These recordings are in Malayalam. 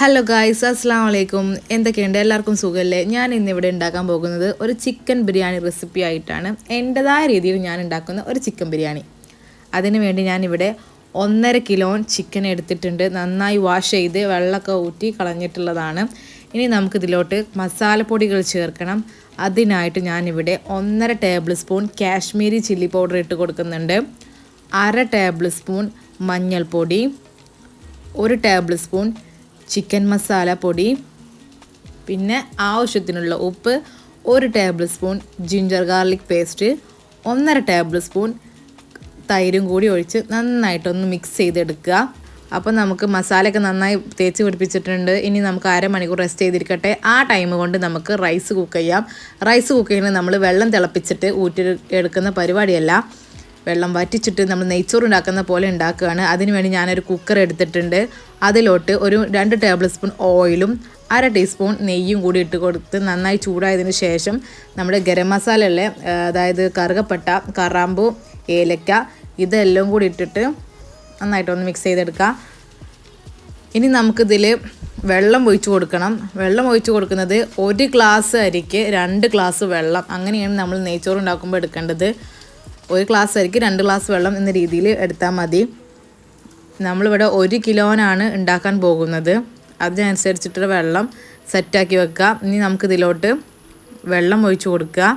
ഹലോ ഗായ്സ് അസ്സാം വലൈക്കും എന്തൊക്കെയുണ്ട്? എല്ലാവർക്കും സുഖമല്ലേ ഞാൻ ഇന്നിവിടെ ഉണ്ടാക്കാൻ പോകുന്നത് ഒരു ചിക്കൻ ബിരിയാണി റെസിപ്പി ആയിട്ടാണ്. എന്റെതായ രീതിയിൽ ഞാൻ ഉണ്ടാക്കുന്ന ഒരു ചിക്കൻ ബിരിയാണി. അതിനുവേണ്ടി ഞാനിവിടെ ഒന്നര കിലോ ചിക്കൻ എടുത്തിട്ടുണ്ട്. നന്നായി വാഷ് ചെയ്ത് വെള്ളമൊക്കെ ഊറ്റി കളഞ്ഞിട്ടുള്ളതാണ്. ഇനി നമുക്കിതിലോട്ട് മസാലപ്പൊടികൾ ചേർക്കണം. അതിനായിട്ട് ഞാനിവിടെ ഒന്നര tablespoon Kashmiri chilli powder ഇട്ട് കൊടുക്കുന്നുണ്ട്. അര ടേബിൾ സ്പൂൺ മഞ്ഞൾപ്പൊടി. ഒരു ടേബിൾ സ്പൂൺ ചിക്കൻ മസാല പൊടി പിന്നെ ആവശ്യത്തിനുള്ള ഉപ്പ് ഒരു tablespoon ginger garlic paste ഒന്നര ടേബിൾ സ്പൂൺ തൈരും കൂടി ഒഴിച്ച് നന്നായിട്ടൊന്ന് മിക്സ് ചെയ്തെടുക്കുക. അപ്പോൾ നമുക്ക് മസാലയൊക്കെ നന്നായി തേച്ച് പിടിപ്പിച്ചിട്ടുണ്ട്. ഇനി നമുക്ക് അരമണിക്കൂർ റെസ്റ്റ് ചെയ്തിരിക്കട്ടെ. ആ ടൈം കൊണ്ട് നമുക്ക് റൈസ് കുക്ക് ചെയ്യാം. റൈസ് കുക്ക് ചെയ്യുന്നത് നമ്മൾ വെള്ളം തിളപ്പിച്ചിട്ട് ഊറ്റി എടുക്കുന്ന പരിപാടിയല്ല. വെള്ളം വറ്റിച്ചിട്ട് നമ്മൾ നെയ്ച്ചോറ് ഉണ്ടാക്കുന്ന പോലെ ഉണ്ടാക്കുകയാണ്. അതിനുവേണ്ടി ഞാനൊരു കുക്കർ എടുത്തിട്ടുണ്ട്. അതിലോട്ട് ഒരു രണ്ട് ടേബിൾ സ്പൂൺ ഓയിലും അര ടീസ്പൂൺ നെയ്യും കൂടി ഇട്ട് കൊടുത്ത് നന്നായി ചൂടായതിന് ശേഷം നമ്മുടെ ഗരം മസാല അല്ലേ അതായത് കറുകപ്പട്ട കറാമ്പു ഏലക്ക ഇതെല്ലാം കൂടി ഇട്ടിട്ട് നന്നായിട്ടൊന്ന് മിക്സ് ചെയ്തെടുക്കുക ഇനി നമുക്കിതിൽ വെള്ളം ഒഴിച്ച് കൊടുക്കണം. വെള്ളം ഒഴിച്ച് കൊടുക്കുന്നത് ഒരു ഗ്ലാസ് അരിക്ക് രണ്ട് ഗ്ലാസ് വെള്ളം. അങ്ങനെയാണ് നമ്മൾ നെയ്ച്ചോറ് ഉണ്ടാക്കുമ്പോൾ എടുക്കേണ്ടത്. ഒരു ഗ്ലാസ് അരിക്ക് രണ്ട് ഗ്ലാസ് വെള്ളം എന്ന രീതിയിൽ എടുത്താൽ മതി. നമ്മളിവിടെ ഒരു കിലോനാണ് ഉണ്ടാക്കാൻ പോകുന്നത്. അതിനനുസരിച്ചിട്ടുള്ള വെള്ളം സെറ്റാക്കി വെക്കുക. ഇനി നമുക്കിതിലോട്ട് വെള്ളം ഒഴിച്ച് കൊടുക്കുക.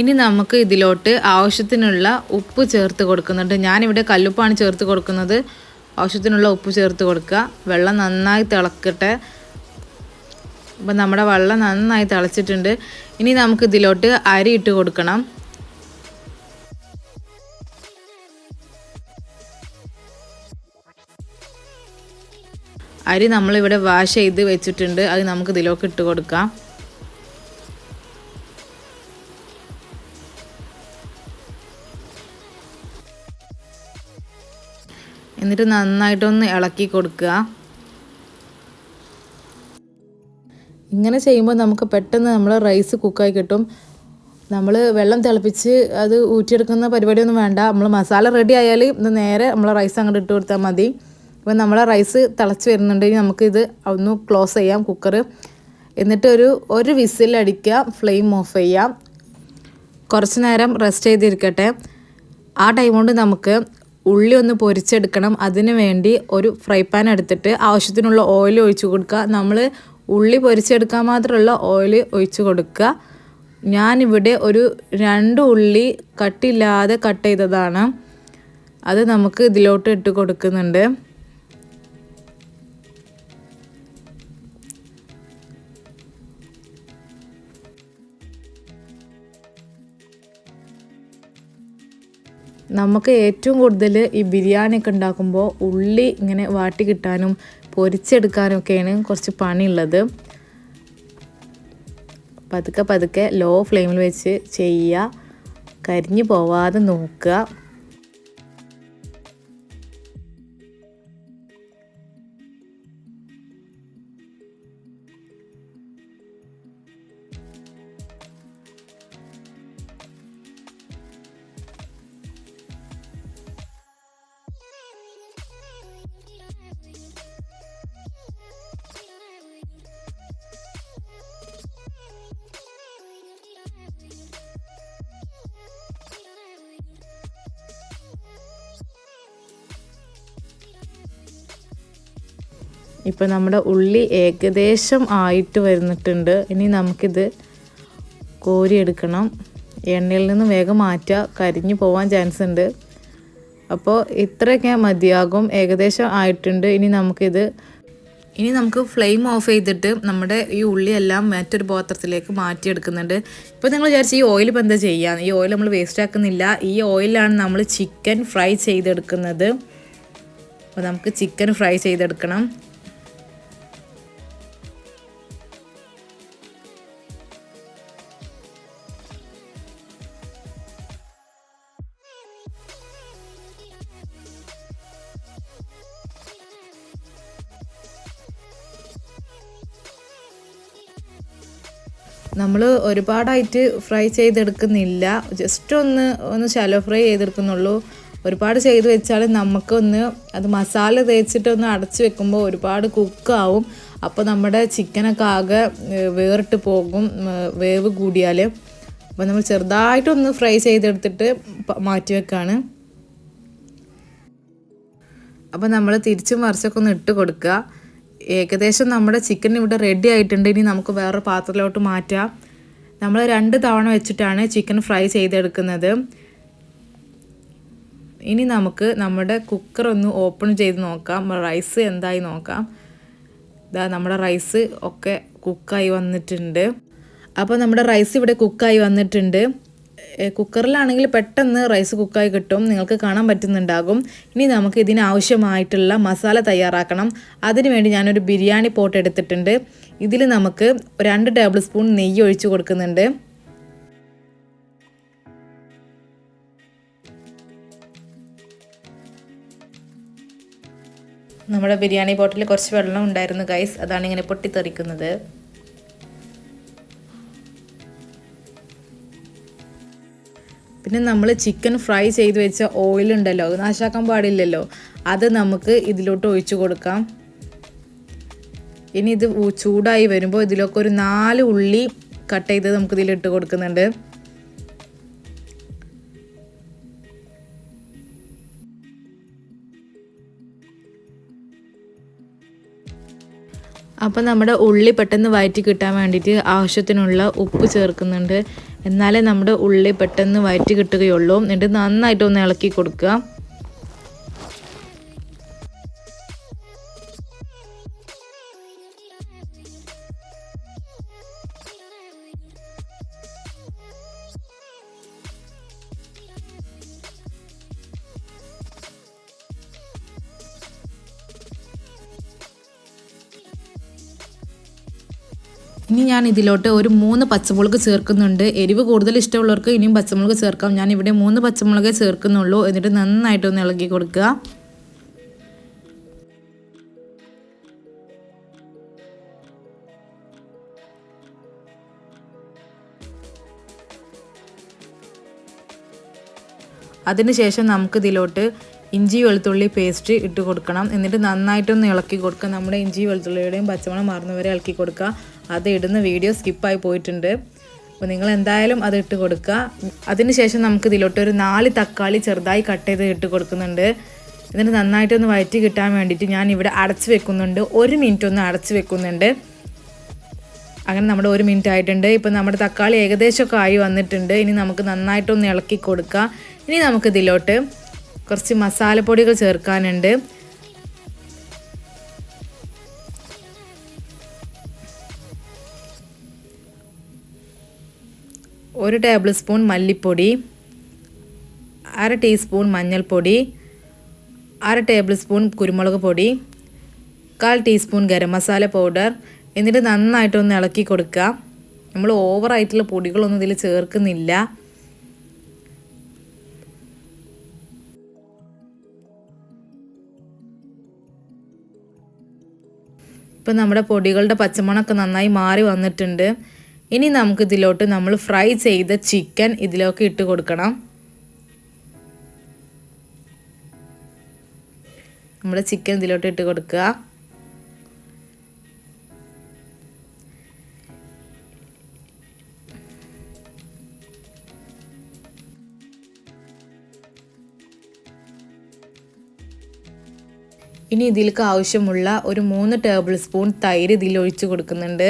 ഇനി നമുക്ക് ഇതിലോട്ട് ആവശ്യത്തിനുള്ള ഉപ്പ് ചേർത്ത് കൊടുക്കുന്നുണ്ട്. ഞാനിവിടെ കല്ലുപ്പാണ് ചേർത്ത് കൊടുക്കുന്നത്. ആവശ്യത്തിനുള്ള ഉപ്പ് ചേർത്ത് കൊടുക്കുക. വെള്ളം നന്നായി തിളക്കട്ടെ. അപ്പം നമ്മുടെ വെള്ളം നന്നായി തിളച്ചിട്ടുണ്ട്. ഇനി നമുക്ക് ഇതിലോട്ട് അരി ഇട്ട് കൊടുക്കണം. അരി നമ്മളിവിടെ വാഷ് ചെയ്ത് വെച്ചിട്ടുണ്ട്. അത് നമുക്ക് ഇതിലോട്ട് ഇട്ട് കൊടുക്കാം. എന്നിട്ട് നന്നായിട്ടൊന്ന് ഇളക്കി കൊടുക്കുക. ഇങ്ങനെ ചെയ്യുമ്പോൾ നമുക്ക് പെട്ടെന്ന് നമ്മൾ റൈസ് കുക്കായി കിട്ടും. നമ്മൾ വെള്ളം തിളപ്പിച്ച് അത് ഊറ്റിയെടുക്കുന്ന പരിപാടിയൊന്നും വേണ്ട. നമ്മൾ മസാല റെഡി ആയാൽ ഇത് നേരെ നമ്മൾ റൈസ് അങ്ങോട്ട് ഇട്ട് കൊടുത്താൽ മതി. ഇപ്പം നമ്മളെ റൈസ് തിളച്ച് വരുന്നുണ്ടെങ്കിൽ നമുക്കിത് ഒന്ന് ക്ലോസ് ചെയ്യാം കുക്കർ എന്നിട്ട് ഒരു ഒരു വിസിലടിക്കുക ഫ്ലെയിം ഓഫ് ചെയ്യാം കുറച്ച് നേരം റെസ്റ്റ് ചെയ്തിരിക്കട്ടെ. ആ ടൈം കൊണ്ട് നമുക്ക് ഉള്ളി ഒന്ന് പൊരിച്ചെടുക്കണം. അതിന് വേണ്ടി ഒരു ഫ്രൈ പാൻ എടുത്തിട്ട് ആവശ്യത്തിനുള്ള ഓയിൽ ഒഴിച്ചു കൊടുക്കുക. നമ്മൾ ഉള്ളി പൊരിച്ചെടുക്കാൻ മാത്രമുള്ള ഓയിൽ ഒഴിച്ചു കൊടുക്കുക. ഞാനിവിടെ ഒരു രണ്ട് ഉള്ളി കട്ടില്ലാതെ കട്ട് ചെയ്തതാണ്. അത് നമുക്ക് ഇതിലോട്ട് ഇട്ട് കൊടുക്കുന്നുണ്ട്. നമുക്ക് ഏറ്റവും കൂടുതൽ ഈ ബിരിയാണി ഒക്കെ ഉണ്ടാക്കുമ്പോൾ ഉള്ളി ഇങ്ങനെ വാട്ടി കിട്ടാനും പൊരിച്ചെടുക്കാനും ഒക്കെയാണ് കുറച്ച് പണിയുള്ളത്. പതുക്കെ പതുക്കെ ലോ ഫ്ലെയിമിൽ വെച്ച് ചെയ്യുക കരിഞ്ഞു പോവാതെ നോക്കുക. ഇപ്പോൾ നമ്മുടെ ഉള്ളി ഏകദേശം ആയിട്ട് വരുന്നിട്ടുണ്ട്. ഇനി നമുക്കിത് കോരിയെടുക്കണം. എണ്ണയിൽ നിന്ന് വേഗം മാറ്റുക കരിഞ്ഞു പോവാൻ ചാൻസ് ഉണ്ട്. അപ്പോൾ ഇത്രയൊക്കെ മതിയാകും. ഏകദേശം ആയിട്ടുണ്ട്. ഇനി നമുക്കിത് ഇനി നമുക്ക് ഫ്ലെയിം ഓഫ് ചെയ്തിട്ട് നമ്മുടെ ഈ ഉള്ളിയെല്ലാം മറ്റൊരു പാത്രത്തിലേക്ക് മാറ്റിയെടുക്കുന്നുണ്ട്. ഇപ്പോൾ നിങ്ങൾ വിചാരിച്ച് ഈ ഓയിൽ ഇപ്പോൾ എന്താ ചെയ്യാൻ ഈ ഓയിൽ നമ്മൾ വേസ്റ്റ് ആക്കുന്നില്ല. ഈ ഓയിലാണ് നമ്മൾ ചിക്കൻ ഫ്രൈ ചെയ്തെടുക്കുന്നത്. അപ്പോൾ നമുക്ക് ചിക്കൻ ഫ്രൈ ചെയ്തെടുക്കണം. നമ്മൾ ഒരുപാടായിട്ട് ഫ്രൈ ചെയ്തെടുക്കുന്നില്ല. ജസ്റ്റ് ഒന്ന് ഒന്ന് ശാലോ ഫ്രൈ ചെയ്തെടുക്കുന്നുള്ളൂ. ഒരുപാട് ചെയ്ത് വെച്ചാൽ നമുക്കൊന്ന് അത് മസാല തേച്ചിട്ടൊന്ന് അടച്ചു വെക്കുമ്പോൾ ഒരുപാട് കുക്കാവും അപ്പോൾ നമ്മുടെ ചിക്കനൊക്കെ ആകെ വേറിട്ട് പോകും വേവ് കൂടിയാൽ അപ്പോൾ നമ്മൾ ചെറുതായിട്ടൊന്ന് ഫ്രൈ ചെയ്തെടുത്തിട്ട് മാറ്റി വെക്കാണ്. അപ്പോൾ നമ്മൾ തിരിച്ചും മറിച്ചൊക്കെ ഒന്ന് ഇട്ട് കൊടുക്കുക. ഏകദേശം നമ്മുടെ ചിക്കൻ ഇവിടെ റെഡി ആയിട്ടുണ്ട്. ഇനി നമുക്ക് വേറെ പാത്രത്തിലോട്ട് മാറ്റാം. നമ്മൾ രണ്ട് തവണ വെച്ചിട്ടാണ് ചിക്കൻ ഫ്രൈ ചെയ്തെടുക്കുന്നത്. ഇനി നമുക്ക് നമ്മുടെ കുക്കർ ഒന്ന് ഓപ്പൺ ചെയ്ത് നോക്കാം. റൈസ് എന്തായി നോക്കാം. ഇതാ നമ്മുടെ റൈസ് ഒക്കെ കുക്കായി വന്നിട്ടുണ്ട്. അപ്പോൾ നമ്മുടെ റൈസ് ഇവിടെ കുക്കായി വന്നിട്ടുണ്ട്. കുക്കറിലാണെങ്കിൽ പെട്ടെന്ന് റൈസ് കുക്കായി കിട്ടും. നിങ്ങൾക്ക് കാണാൻ പറ്റുന്നുണ്ടാകും. ഇനി നമുക്ക് ഇതിനാവശ്യമായിട്ടുള്ള മസാല തയ്യാറാക്കണം. അതിനുവേണ്ടി ഞാനൊരു ബിരിയാണി പോട്ട് എടുത്തിട്ടുണ്ട്. ഇതിൽ നമുക്ക് രണ്ട് ടേബിൾ സ്പൂൺ നെയ്യ് ഒഴിച്ചു കൊടുക്കുന്നുണ്ട്. നമ്മുടെ ബിരിയാണി ബോട്ടിൽ കുറച്ച് വെള്ളം ഉണ്ടായിരുന്നു ഗൈസ് അതാണ് ഇങ്ങനെ പൊട്ടിത്തെറിക്കുന്നത്. പിന്നെ നമ്മൾ ചിക്കൻ ഫ്രൈ ചെയ്ത് വെച്ച ഓയിൽ ഉണ്ടല്ലോ അത് നാശാക്കാൻ പാടില്ലല്ലോ. അത് നമുക്ക് ഇതിലോട്ട് ഒഴിച്ചു കൊടുക്കാം. ഇനി ഇത് ചൂടായി വരുമ്പോൾ ഇതിലൊക്കെ ഒരു നാല് ഉള്ളി കട്ട് ചെയ്ത് നമുക്ക് ഇതിലിട്ട് കൊടുക്കുന്നുണ്ട്. അപ്പം നമ്മുടെ ഉള്ളി പെട്ടെന്ന് വയറ്റി കിട്ടാൻ വേണ്ടിയിട്ട് ആവശ്യത്തിനുള്ള ഉപ്പ് ചേർക്കുന്നുണ്ട്. എന്നാലേ നമ്മുടെ ഉള്ളി പെട്ടെന്ന് വയറ്റി കിട്ടുകയുള്ളൂ. എന്നിട്ട് നന്നായിട്ട് ഒന്ന് ഇളക്കി കൊടുക്കുക. ഇനി ഞാൻ ഇതിലോട്ട് ഒരു മൂന്ന് പച്ചമുളക് ചേർക്കുന്നുണ്ട്. എരിവ് കൂടുതൽ ഇഷ്ടമുള്ളവർക്ക് ഇനിയും പച്ചമുളക് ചേർക്കാം. ഞാൻ ഇവിടെ മൂന്ന് പച്ചമുളകേ ചേർക്കുന്നുള്ളൂ. എന്നിട്ട് നന്നായിട്ടൊന്ന് ഇളക്കി കൊടുക്കുക. അതിനുശേഷം നമുക്കിതിലോട്ട് ഇഞ്ചി വെളുത്തുള്ളി പേസ്റ്റ് ഇട്ട് കൊടുക്കണം. എന്നിട്ട് നന്നായിട്ടൊന്ന് ഇളക്കി കൊടുക്കുക. നമ്മുടെ ഇഞ്ചി വെളുത്തുള്ളിയുടെയും പച്ചമുളക് മാറുന്നവരെ ഇളക്കി കൊടുക്കുക. അത് ഇടുന്ന വീഡിയോ സ്കിപ്പായി പോയിട്ടുണ്ട്. അപ്പോൾ നിങ്ങൾ എന്തായാലും അത് ഇട്ട് കൊടുക്കുക. അതിനുശേഷം നമുക്ക് ഇതിലോട്ട് ഒരു നാല് തക്കാളി ചെറുതായി കട്ട് ചെയ്ത് ഇട്ട് കൊടുക്കുന്നുണ്ട്. എന്നിട്ട് നന്നായിട്ടൊന്ന് വയറ്റി കിട്ടാൻ വേണ്ടിയിട്ട് ഞാൻ ഇവിടെ അടച്ച് വെക്കുന്നുണ്ട്. ഒരു മിനിറ്റ് ഒന്ന് അടച്ച് വെക്കുന്നുണ്ട്. അങ്ങനെ നമ്മുടെ ഒരു മിനിറ്റ് ആയിട്ടുണ്ട്. ഇപ്പം നമ്മുടെ തക്കാളി ഏകദേശമൊക്കെ ആയി വന്നിട്ടുണ്ട്. ഇനി നമുക്ക് നന്നായിട്ടൊന്ന് ഇളക്കി കൊടുക്കുക. ഇനി നമുക്ക് ഇതിലോട്ട് കുറച്ച് മസാലപ്പൊടികൾ ചേർക്കാനുണ്ട്. ഒരു ടേബിൾ സ്പൂൺ മല്ലിപ്പൊടി അര ടീസ്പൂൺ മഞ്ഞൾപ്പൊടി അര ടേബിൾ സ്പൂൺ കുരുമുളക് പൊടി കാൽ ടീസ്പൂൺ ഗരം മസാല പൗഡർ എന്നിട്ട് നന്നായിട്ടൊന്ന് ഇളക്കി കൊടുക്കുക. നമ്മൾ ഓവറായിട്ടുള്ള പൊടികളൊന്നും ഇതിൽ ചേർക്കുന്നില്ല. ഇപ്പം നമ്മുടെ പൊടികളുടെ പച്ചമണമൊക്കെ നന്നായി മാറി വന്നിട്ടുണ്ട്. ഇനി നമുക്ക് ഇതിലോട്ട് നമ്മൾ ഫ്രൈ ചെയ്ത ചിക്കൻ ഇതിലേക്ക് ഇട്ട് കൊടുക്കണം. നമ്മൾ ചിക്കൻ ഇതിലോട്ട് ഇട്ട് കൊടുക്കുക. ഇനി ഇതിലേക്ക് ആവശ്യമുള്ള ഒരു മൂന്ന് ടേബിൾ സ്പൂൺ തൈര് ഇതിൽ ഒഴിച്ച് കൊടുക്കുന്നുണ്ട്.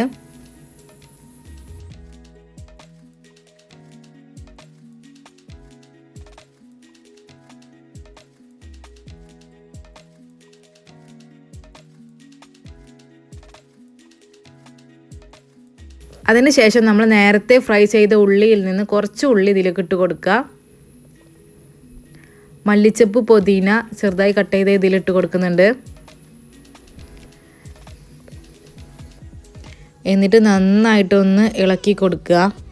അതിനുശേഷം നമ്മൾ നേരത്തെ ഫ്രൈ ചെയ്ത ഉള്ളിയിൽ നിന്ന് കുറച്ച് ഉള്ളി ഇതിലേക്ക് ഇട്ട് കൊടുക്കുക. മല്ലിച്ചപ്പ് പൊതിന ചെറുതായി കട്ട് ചെയ്ത് ഇതിലിട്ട് കൊടുക്കുന്നുണ്ട്. എന്നിട്ട് നന്നായിട്ടൊന്ന് ഇളക്കി കൊടുക്കുക.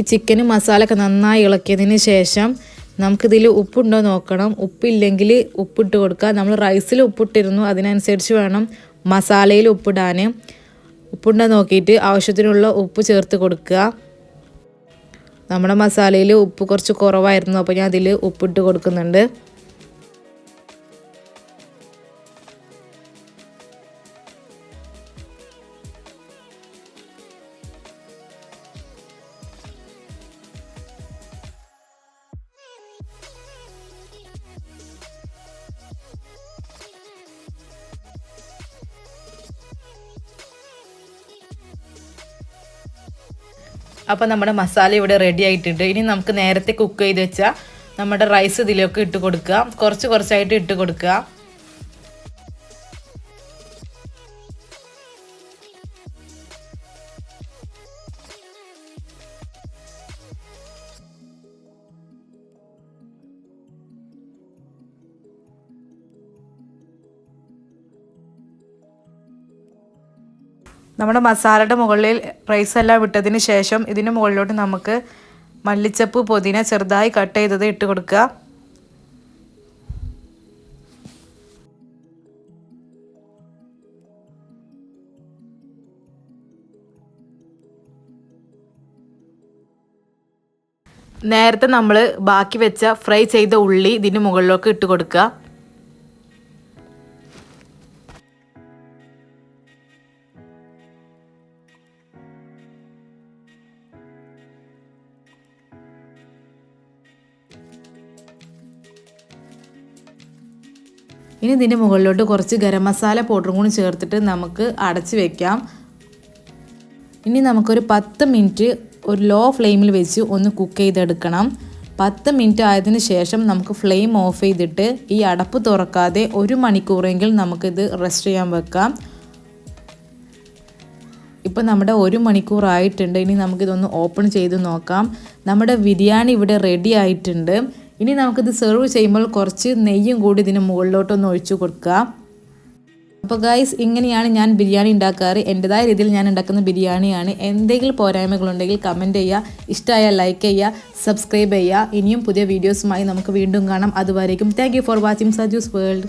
ഈ ചിക്കനും മസാല ഒക്കെ നന്നായി ഇളക്കിയതിന് ശേഷം നമുക്കിതിൽ ഉപ്പുണ്ടോ നോക്കണം. ഉപ്പില്ലെങ്കിൽ ഉപ്പിട്ട് കൊടുക്കുക. നമ്മൾ റൈസിൽ ഉപ്പിട്ടിരുന്നു. അതിനനുസരിച്ച് വേണം മസാലയിൽ ഉപ്പിടാൻ ഉപ്പുണ്ടോ നോക്കിയിട്ട് ആവശ്യത്തിനുള്ള ഉപ്പ് ചേർത്ത് കൊടുക്കുക. നമ്മുടെ മസാലയിൽ ഉപ്പ് കുറച്ച് കുറവായിരുന്നു. അപ്പോൾ ഞാൻ അതിൽ ഉപ്പിട്ട് കൊടുക്കുന്നുണ്ട്. അപ്പോൾ നമ്മുടെ മസാല ഇവിടെ റെഡി ആയിട്ടുണ്ട്. ഇനി നമുക്ക് നേരത്തെ കുക്ക് ചെയ്ത് വെച്ചാൽ നമ്മുടെ റൈസ് ഇതിലേക്ക് ഇട്ട് കൊടുക്കുക. കുറച്ച് കുറച്ചായിട്ട് ഇട്ട് കൊടുക്കുക. നമ്മുടെ മസാലയുടെ മുകളിൽ റൈസ് എല്ലാം ഇട്ടതിന് ശേഷം ഇതിന് മുകളിലോട്ട് നമുക്ക് മല്ലിച്ചപ്പ് പുതിന ചെറുതായി കട്ട് ചെയ്തത് ഇട്ട് കൊടുക്കുക. നേരത്തെ നമ്മൾ ബാക്കി വെച്ച ഫ്രൈ ചെയ്ത ഉള്ളി ഇതിന് മുകളിലേക്ക് ഇട്ട് കൊടുക്കുക. ഇനി ഇതിന്റെ മുകളിലോട്ട് കുറച്ച് ഗരം മസാല പൗഡറും കൂടി ചേർത്തിട്ട് നമുക്ക് അടച്ച് വെക്കാം. ഇനി നമുക്കൊരു പത്ത് മിനിറ്റ് ഒരു ലോ ഫ്ലെയിമിൽ വെച്ച് ഒന്ന് കുക്ക് ചെയ്തെടുക്കണം. പത്ത് മിനിറ്റ് ആയതിന് ശേഷം നമുക്ക് ഫ്ലെയിം ഓഫ് ചെയ്തിട്ട് ഈ അടപ്പ് തുറക്കാതെ ഒരു മണിക്കൂറെങ്കിൽ നമുക്കിത് റെസ്റ്റ് ചെയ്യാൻ വെക്കാം. ഇപ്പം നമ്മുടെ ഒരു മണിക്കൂർ ആയിട്ടുണ്ട്. ഇനി നമുക്കിതൊന്ന് ഓപ്പൺ ചെയ്ത് നോക്കാം. നമ്മുടെ ബിരിയാണി ഇവിടെ റെഡി ആയിട്ടുണ്ട്. ഇനി നമുക്കിത് സെർവ് ചെയ്യുമ്പോൾ കുറച്ച് നെയ്യും കൂടി ഇതിന് മുകളിലോട്ടൊന്ന് ഒഴിച്ചു കൊടുക്കുക. അപ്പോൾ ഗൈസ് ഇങ്ങനെയാണ് ഞാൻ ബിരിയാണി ഉണ്ടാക്കാറ്. എന്റെതായ രീതിയിൽ ഞാൻ ഉണ്ടാക്കുന്ന ബിരിയാണിയാണ്. എന്തെങ്കിലും പോരായ്മകളുണ്ടെങ്കിൽ കമന്റ് ചെയ്യുക. ഇഷ്ടമായാൽ ലൈക്ക് ചെയ്യുക സബ്സ്ക്രൈബ് ചെയ്യുക. ഇനിയും പുതിയ വീഡിയോസുമായി നമുക്ക് വീണ്ടും കാണാം. അതുവരേക്കും thank for watching Saju's world